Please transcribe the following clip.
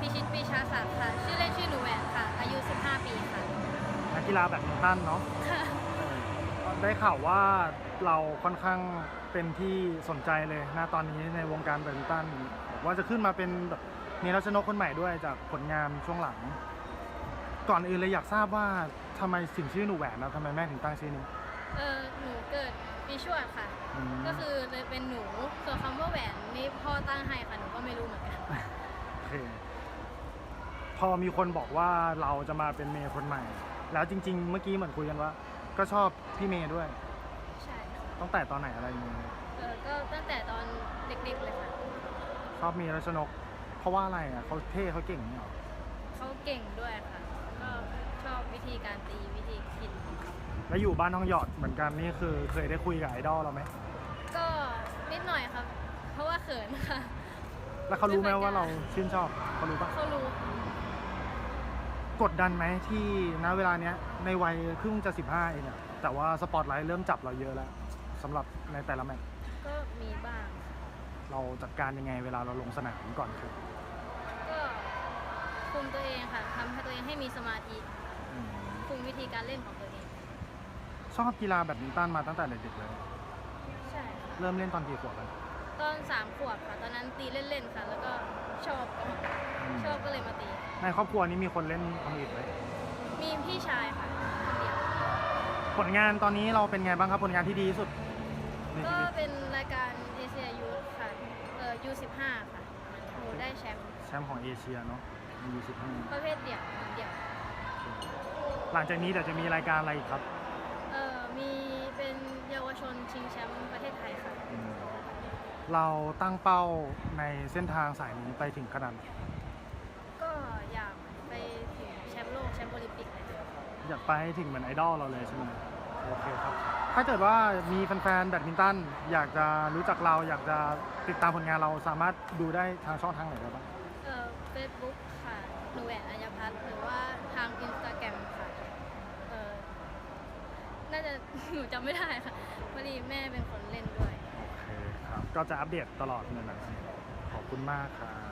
พิชิตปีชาศักดิ์ค่ะ ชื่อเล่นชื่อหนูแหวนค่ะ อายุ 15 ปีค่ะ นักกีฬาแบดมินตันเนาะค่ะได้ข่าวว่าเราค่อนข้างเป็นที่สนใจเลยนะตอนนี้ในวงการแบดมินตันบอกว่าจะขึ้นมาเป็นแบบมีรัชนกคนใหม่ด้วยจากผลงานช่วงหลัง ก่อนอื่นเลยอยากทราบว่าทำไมถึงชื่อหนูแหวนนะทำไมแม่ถึงตั้งชื่อนี้เออหนูเกิดปีชวดค่ะมก็คือเลยเป็นหนู ส่วนคำว่าแหวนนี่พ่อตั้งให้ค่ะ หนูก็ไม่รู้เหมือนกัน โอเคพอมีคนบอกว่าเราจะมาเป็นเมย์คนใหม่ แล้วจริง ๆ เมื่อกี้เหมือนคุยกันว่า ก็ชอบพี่เมย์ด้วย ใช่ค่ะตั้งแต่ตอนไหนอะไรยังไงเออก็ตั้งแต่ตอนเด็กๆเลยค่ะชอบเมย์รัชนก เพราะว่าอะไรอะเขาเท่เขาเก่งเนี่ยหรอเขาเก่งด้วยค่ะ ก็ชอบวิธีการตีวิธีคิด แล้วอยู่บ้านน้องหยอดเหมือนกันนี่คือ เคยได้คุยกับไอดอลเราไหมก็นิดหน่อยครับ เพราะว่าเขินค่ะ แล้วเขารู้ไหมว่าเราชื่นชอบเขารู้ปะเขารู้กดดันไหมที่ณเวลาเนี้ย ในวัยเพิ่งจะ15เองอะแต่ว่าสปอตไลท์เริ่มจับเราเยอะแล้วสำหรับในแต่ละแมตช์ก็มีบ้าง เราจัดการยังไงเวลาเราลงสนามก่อนคือก็คุมตัวเองค่ะทำให้ตัวเองให้มีสมาธิอืมคุมวิธีการเล่นของตัวเอง ชอบกีฬาแบดมินตันมาตั้งแต่เด็กๆเลย ใช่ค่ะเริ่มเล่นตอนกี่ขวบกัน ตอนสามขวบค่ะ ตอนนั้นตีเล่นๆค่ะ แล้วก็ชอบชอบก็เลยมาตี ในครอบครัวนี้มีคนเล่นทำอีกไหมมีพี่ชายค่ะคนเดียวผลงานตอนนี้เราเป็นไงบ้างครับผลงานที่ดีที่สุดในก็ชีวิตเป็นรายการเอเชียยูค่ะเอ่อยูสิบห้าค่ะหนูได้แชมป์แชมป์ของเอเชียเนาะมีสิบห้าประเภทเดี่ยวเดี่ยวหลังจากนี้เดี๋ยวจะมีรายการอะไรอีกครับ เอ่อมีเป็นเยาวชนชิงแชมป์ เราตั้งเป้าในเส้นทางสายนี้ไปถึงขนาดไหนก็อยากไปถึงแชมป์โลกแชมป์โอลิมปิกเลยค่ะอยากไปให้ถึงเหมือนไอดอลเราเลยใช่ไหมโอเคครับ ถ้าเกิดว่ามีแฟนๆแบดมินตันอยากจะรู้จักเราอยากจะติดตามผลงานเราสามารถดูได้ทางช่องทางไหนได้บ้างเอ่อเฟซบุ๊กค่ะหนูแหวนอัญญพัฒน์หรือว่าทางอินสตาแกรมค่ะเอ่อน่าจะ หนูจำไม่ได้ค่ะพอดีแม่เป็นคนเล่นด้วยโอเคครับ ก็จะอัปเดตตลอดเลยนะขอบคุณมากครับ